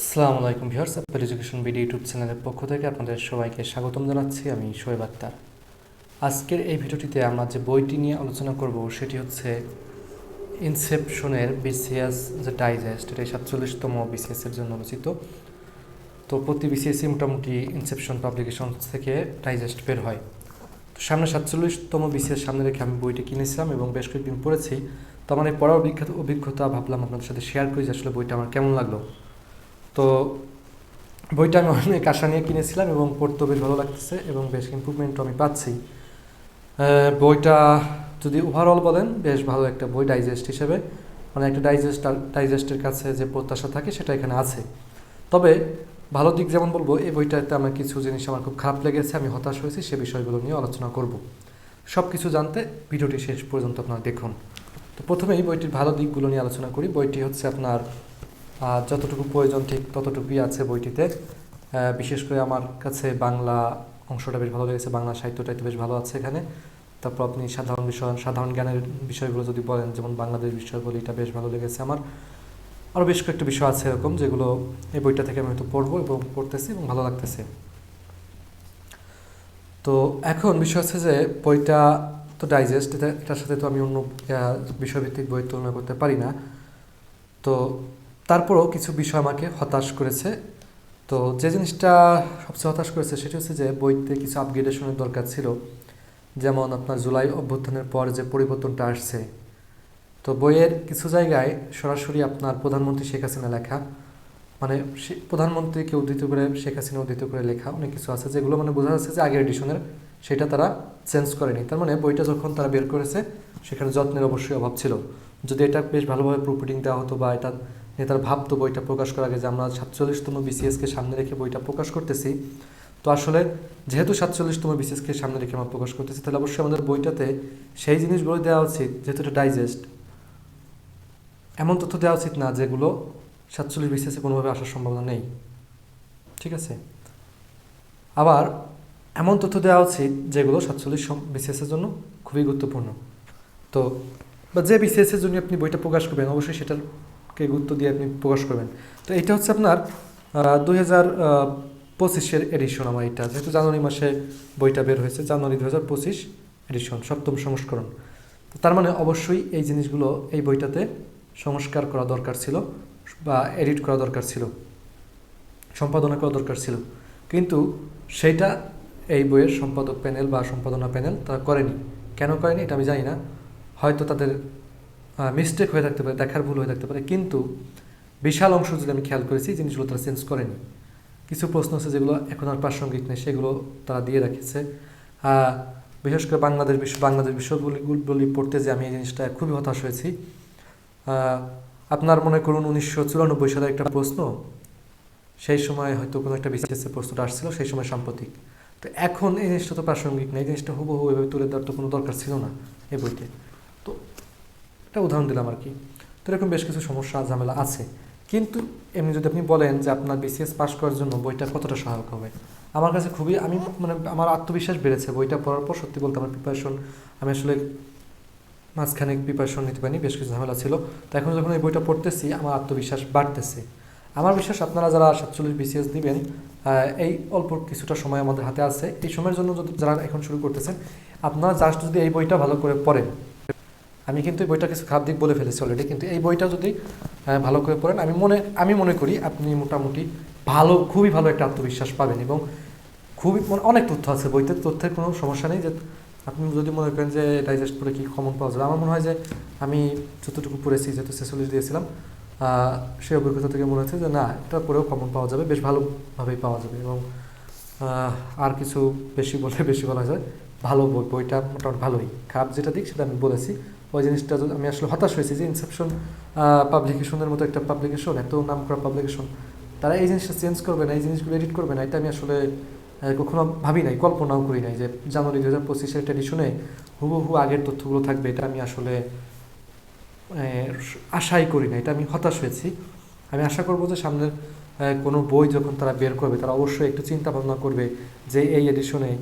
আসসালামু আলাইকুম viewers Apple education BD YouTube চ্যানেলের পক্ষ থেকে আপনাদের সবাইকে স্বাগতম জানাচ্ছি। আমি শোয়েব আক্তার। আজকের এই ভিডিওটিতে আমরা যে বইটি নিয়ে আলোচনা করব, সেটি হচ্ছে ইনসেপশনের বিসিএস যে ডাইজেস্ট এটা সাতচল্লিশতম বিসিএস এর জন্য রচিত। তো প্রতি বিসিএসই মোটামুটি ইনসেপশন পাবলিকেশন থেকে ডাইজেস্ট বের হয়। তো সামনে সাতচল্লিশতম বিসিএস সামনে রেখে আমি বইটি কিনেছিলাম এবং বেশ কয়েকদিন পড়েছি। তো আমার এই পড়ার অভিজ্ঞতা অভিজ্ঞতা ভাবলাম আপনাদের সাথে শেয়ার করি যে আসলে বইটা আমার কেমন লাগল। তো বইটা আমি অনেক আশা নিয়ে কিনেছিলাম এবং পড়তে বেশ ভালো লাগতেছে এবং বেশ ইম্প্রুভমেন্টও আমি পাচ্ছি। বইটা যদি ওভারঅল বলেন, বেশ ভালো একটা বই ডাইজেস্ট হিসেবে। মানে একটা ডাইজেস্ট ডাইজেস্টের কাছে যে প্রত্যাশা থাকে, সেটা এখানে আছে। তবে ভালো দিক যেমন বলব, এই বইটাতে আমার কিছু জিনিস আমার খুব খারাপ লেগেছে, আমি হতাশ হয়েছি, সে বিষয়গুলো নিয়ে আলোচনা করব। সব কিছু জানতে ভিডিওটি শেষ পর্যন্ত আপনারা দেখুন। তো প্রথমেই বইটির ভালো দিকগুলো নিয়ে আলোচনা করি। বইটি হচ্ছে আপনার যতটুকু প্রয়োজন ঠিক ততটুকুই আছে বইটিতে। বিশেষ করে আমার কাছে বাংলা অংশটা বেশ ভালো লেগেছে, বাংলা সাহিত্যটা একটু বেশ ভালো আছে এখানে। তারপর আপনি সাধারণ বিষয়, সাধারণ জ্ঞানের বিষয়গুলো যদি বলেন, যেমন বাংলাদেশ বিষয় বলি, এটা বেশ ভালো লেগেছে আমার। আরও বেশ কয়েকটা বিষয় আছে এরকম, যেগুলো এই বইটা থেকে আমি হয়তো পড়ব এবং পড়তেছি এবং ভালো লাগতেছে। তো এখন বিষয় হচ্ছে যে, বইটা তো ডাইজেস্ট এটা, এটার সাথে তো আমি অন্য বিষয়ভিত্তিক বই তুলনা করতে পারি না। তো তারপরও কিছু বিষয় আমাকে হতাশ করেছে। তো যে জিনিসটা সবচেয়ে হতাশ করেছে সেটা হচ্ছে যে বইতে কিছু আপগ্রেডেশনের দরকার ছিল। যেমন আপনার জুলাই অভ্যুত্থানের পর যে পরিবর্তনটা আসছে। তো বইয়ের কিছু জায়গায় সরাসরি আপনার প্রধানমন্ত্রী শেখ হাসিনা লেখা মানে প্রধানমন্ত্রীকে উদ্ধৃত করে শেখ হাসিনা উদ্ধৃত করে লেখা অনেক কিছু আছে। যেগুলো মানে বোঝা যাচ্ছে যে আগের এডিশনের সেটা তারা চেঞ্জ করেনি। তার মানে বইটা যখন তারা বের করেছে, সেখানে যত্নের অবশ্যই অভাব ছিল। যদি এটা বেশ ভালোভাবে প্রুফিটিং দেওয়া হতো বা এটা নেতার ভাবতো বইটা প্রকাশ করার আগে যে আমরা সাতচল্লিশতম বিসিএসকে সামনে রেখে বইটা প্রকাশ করতেছি, তো আসলে যেহেতু সাতচল্লিশতম বিসিএসকে সামনে রেখে আমরা প্রকাশ করতেছি, তাহলে অবশ্যই আমাদের বইটাতে সেই জিনিসগুলো দেওয়া উচিত, যেহেতু এটা ডাইজেস্ট এমন তথ্য দেওয়া উচিত না যেগুলো সাতচল্লিশ বিসিএসে কোনোভাবে আসার সম্ভাবনা নেই। ঠিক আছে? আবার এমন তথ্য দেওয়া উচিত যেগুলো সাতচল্লিশ বিসিএসের জন্য খুবই গুরুত্বপূর্ণ। তো বা যে বিসিএসের জন্য আপনি বইটা প্রকাশ করবেন, অবশ্যই সেটাকে গুরুত্ব দিয়ে আপনি প্রকাশ করবেন। তো এটা হচ্ছে আপনার দুই হাজার পঁচিশের এডিশন আমার এটা। যেহেতু জানুয়ারি মাসে বইটা বের হয়েছে, জানুয়ারি দু হাজার পঁচিশ এডিশন সপ্তম সংস্করণ। তার মানে অবশ্যই এই জিনিসগুলো এই বইটাতে সংস্কার করা দরকার ছিল বা এডিট করা দরকার ছিল, সম্পাদনা করা দরকার ছিল। কিন্তু সেইটা এই বইয়ের সম্পাদক প্যানেল বা সম্পাদনা প্যানেল তারা করেনি। কেন করেনি এটা আমি জানি না। হয়তো তাদের মিস্টেক হয়ে থাকতে পারে, দেখার ভুল হয়ে থাকতে পারে। কিন্তু বিশাল অংশ যদি আমি খেয়াল করেছি, জিনিসগুলো তারা চেঞ্জ করেনি। কিছু প্রশ্ন আছে যেগুলো এখন আর প্রাসঙ্গিক নেই, সেগুলো তারা দিয়ে রেখেছে। বিশেষ করে বাংলাদেশ বিশ্ব বাংলাদেশ বিষয়গুলি পড়তে যে আমি এই জিনিসটা খুবই হতাশ হয়েছি। আপনার মনে করুন উনিশশো চুরানব্বই সালের একটা প্রশ্ন, সেই সময় হয়তো কোনো একটা বিসিএসের প্রশ্নটা আসছিল, সেই সময় সাম্প্রতিক। তো এখন এই জিনিসটা তো প্রাসঙ্গিক নেই, এই জিনিসটা হুবহু এভাবে তুলে দেওয়ার তো কোনো দরকার ছিল না এই বইতে। তো একটা উদাহরণ দিলাম আর কি। তো এরকম বেশ কিছু সমস্যা, ঝামেলা আছে। কিন্তু এমনি যদি আপনি বলেন যে আপনার বিসিএস পাস করার জন্য বইটা কতটা সহায়ক হবে? আমার কাছে খুবই, আমি মানে আমার আত্মবিশ্বাস বেড়েছে বইটা পড়ার পর। সত্যি বলতে আমার প্রিপারেশন আমি আসলে মাঝখানে প্রিপারেশন নিতে পারিনি, বেশ কিছু ঝামেলা ছিল। তো এখন যখন এই বইটা পড়তেছি, আমার আত্মবিশ্বাস বাড়তেছে। আমার বিশ্বাস, আপনারা যারা সাতচল্লিশ বিসিএস দিবেন এই অল্প কিছুটা সময় আমাদের হাতে আছে। এই সময়ের জন্য যদি যারা এখন শুরু করতেছেন, আপনারা জাস্ট যদি এই বইটা ভালো করে পড়েন আমি কিন্তু এই বইটা কিছু খারাপ দিক বলে ফেলেছি অলরেডি কিন্তু এই বইটা যদি ভালো করে পড়েন, আমি মনে আমি মনে করি আপনি মোটামুটি ভালো, খুবই ভালো একটা আত্মবিশ্বাস পাবেন এবং খুবই মানে অনেক তথ্য আছে বইতে, তথ্যের কোনো সমস্যা নেই যে আপনি যদি মনে করেন যে ডাইজেস্ট করে কি কমন পাওয়া যাবে। আমার মনে হয় যে আমি যতটুকু পড়েছি, যেহেতু ছেচল্লিশ দিয়েছিলাম সেই অভিজ্ঞতা থেকে মনে হচ্ছে যে না, এটা পরেও কমন পাওয়া যাবে, বেশ ভালোভাবেই পাওয়া যাবে এবং আর কিছু বেশি বলে বেশি বলা যায়, ভালো বই, বইটা মোটামুটি ভালোই। খারাপ যেটা দিক সেটা আমি বলেছি। ওই জিনিসটা আমি আসলে হতাশ হয়েছি যে ইনসেপশন পাবলিকেশনের মতো একটা পাবলিকেশন এত নাম করা পাবলিকেশন তারা এই জিনিসটা চেঞ্জ করবে না, এই জিনিসগুলো এডিট করবে না, এটা আমি আসলে কখনো ভাবি নাই, কল্পনাও করি নাই যে জানুয়ারি দু হাজার পঁচিশের একটা এডিশনে হুবহু আগের তথ্যগুলো থাকবে, এটা আমি আসলে আশাই করি না, এটা আমি হতাশ হয়েছি। আমি আশা করব যে সামনের কোনো বই যখন তারা বের করবে, তারা অবশ্যই একটু চিন্তা ভাবনা করবে যে এই এডিশনে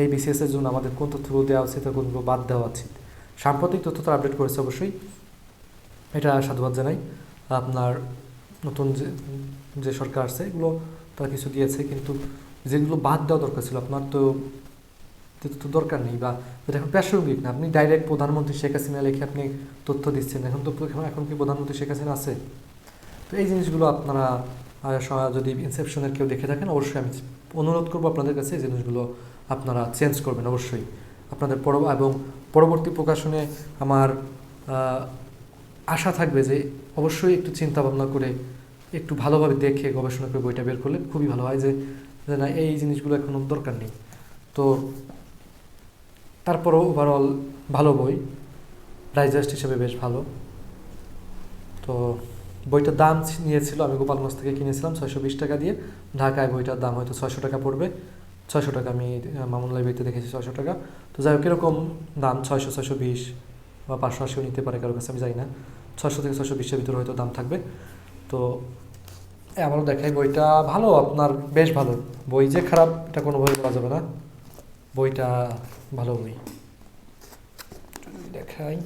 এই বিসিএসের জন্য আমাদের কোন তথ্যগুলো দেওয়া উচিত কোনগুলো বাদ দেওয়া উচিত। সাম্প্রতিক তথ্য তারা আপডেট করেছে অবশ্যই। এটা সাধুবাদ জানাই। আপনার নতুন যে যে সরকার আছে, এগুলো তারা কিছু দিয়েছে, কিন্তু যেগুলো বাদ দেওয়া দরকার ছিল, আপনার তো, তো- দরকার নেই বা এটা এখন প্রাসঙ্গিক না। আপনি ডাইরেক্ট প্রধানমন্ত্রী শেখ হাসিনা লিখে আপনি তথ্য দিচ্ছেন। এখন তো এখন কি প্রধানমন্ত্রী শেখ হাসিনা আছে? তো এই জিনিসগুলো আপনারা যদি ইনসেপশনের কেউ দেখে থাকেন, অবশ্যই আমি অনুরোধ করব আপনাদের কাছে, এই জিনিসগুলো আপনারা চেঞ্জ করবেন অবশ্যই। আপনাদের পর এবং পরবর্তী প্রকাশনে আমার আশা থাকবে যে অবশ্যই একটু চিন্তা ভাবনা করে একটু ভালোভাবে দেখে গবেষণা করে বইটা বের করলে খুবই ভালো হয় যে না, এই জিনিসগুলো এখন দরকার নেই। তো তারপরও ওভারঅল ভালো বই ডাইজেস্ট হিসেবে বেশ ভালো। তো বইটার দাম নিয়েছিল, আমি গোপালগঞ্জ থেকে কিনেছিলাম ছয়শো বিশ টাকা দিয়ে। ঢাকায় বইটার দাম হয়তো ছয়শো টাকা পড়বে। ছয়শো টাকা আমি আহ, মামুন লাইব্রেরিতে দেখেছি ছয়শো টাকা। তো যাই হোক এরকম দাম ছয়শো ছয়শো বিশ বা পাঁচশো আশিও নিতে পারে কারও কাছে আমি জানি না। ছয়শো থেকে ছয়শো বিশের ভিতরে হয়তো দাম থাকবে। তো আমারও দেখাই বইটা ভালো আপনার বেশ ভালো। বই যে খারাপ এটা কোনোভাবে বলা যাবে না। বইটা ভালো বই। দেখাই।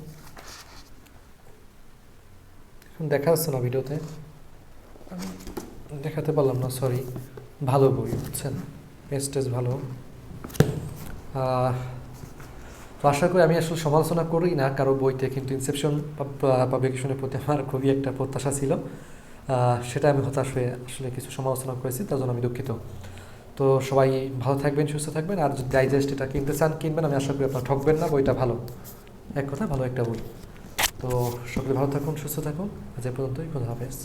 দেখা যাচ্ছে না ভিডিওতে। দেখাতে পারলাম না সরি ভালো বই বুঝছেন? পেস্টেজ ভালো। তো আশা করি আমি আসলে সমালোচনা করি না, কারও বইতে, কিন্তু ইনসেপশন পাবলিকেশনের প্রতি আমার খুবই একটা প্রত্যাশা ছিল। সেটা আমি হতাশ হয়ে আসলে কিছু সমালোচনা করেছি, তার জন্য আমি দুঃখিত। তো সবাই ভালো থাকবেন, সুস্থ থাকবেন, আর যদি ডাইজেস্ট এটা কিনতে চান, কিনবেন, আমি আশা করি আপনারা ঠকবেন না, বইটা ভালো। এক কথা, ভালো একটা বই। তো সকলে ভালো থাকুন, সুস্থ থাকুন। আজ এ পর্যন্তই, খোদা হাফেজ।